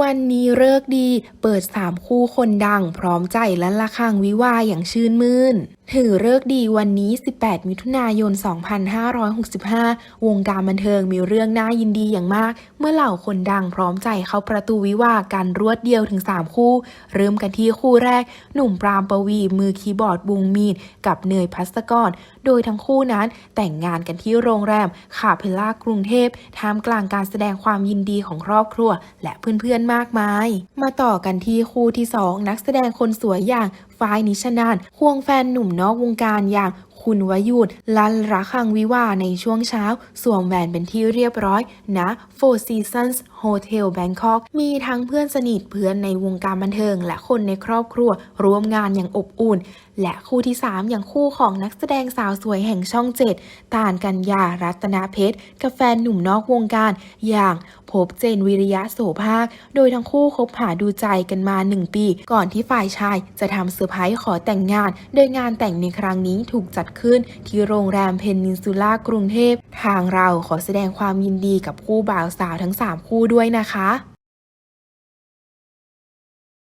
วันนี้เลิกดี เปิด3คู่คนดัง พร้อมใจและละคังวิวาอย่างชื่นมื่น ถือเลิกดีวันนี้ 18 มิถุนายน 2565 วงการบันเทิงมีเรื่องน่ายินดีอย่างมาก เมื่อเหล่าคนดังพร้อมใจเข้าประตูวิวากันรวดเดียวถึง 3 คู่ เริ่มกันที่คู่แรก หนุ่มปรามปวีมือคีย์บอร์ดวงมีด กับเนยพัสกร โดยทั้งคู่นั้นแต่งงานกันที่โรงแรมคาเพลล่ากรุงเทพท่ามกลางการแสดงความยินดีของครอบครัว และเพื่อนๆมากมาย มาต่อกันที่คู่ที่ 2 นักแสดงคนสวยอย่างฝ้ายนิชนานควงแฟนหนุ่มนอกวงการอย่าง คุณวยุดลันรักคังวิวาในช่วงเช้า สวมแหวนเป็นที่เรียบร้อยณ Four Seasons Hotel Bangkok มีทั้งเพื่อนสนิทเพื่อนในวงการบันเทิง และคนในครอบครัวร่วมงานอย่างอบอุ่น และคู่ที่ 3 อย่างคู่ของนักแสดงสาวสวยแห่งช่องเจ็ดตานกัญญารัตนาเพชร กับแฟนหนุ่มนอกวงการ อย่างพบเจนวิริยะโสภาค โดยทั้งคู่คบหาดูใจกันมา 1 ปี ก่อนที่ฝ่ายชายจะทำเซอร์ไพรส์ขอแต่งงาน โดยงานแต่งในครั้งนี้ถูกจัดขึ้นที่โรงแรมเพนนินซูล่ากรุงเทพ ทางเราขอแสดงความยินดีกับคู่บ่าวสาวทั้ง 3 คู่ด้วยนะคะ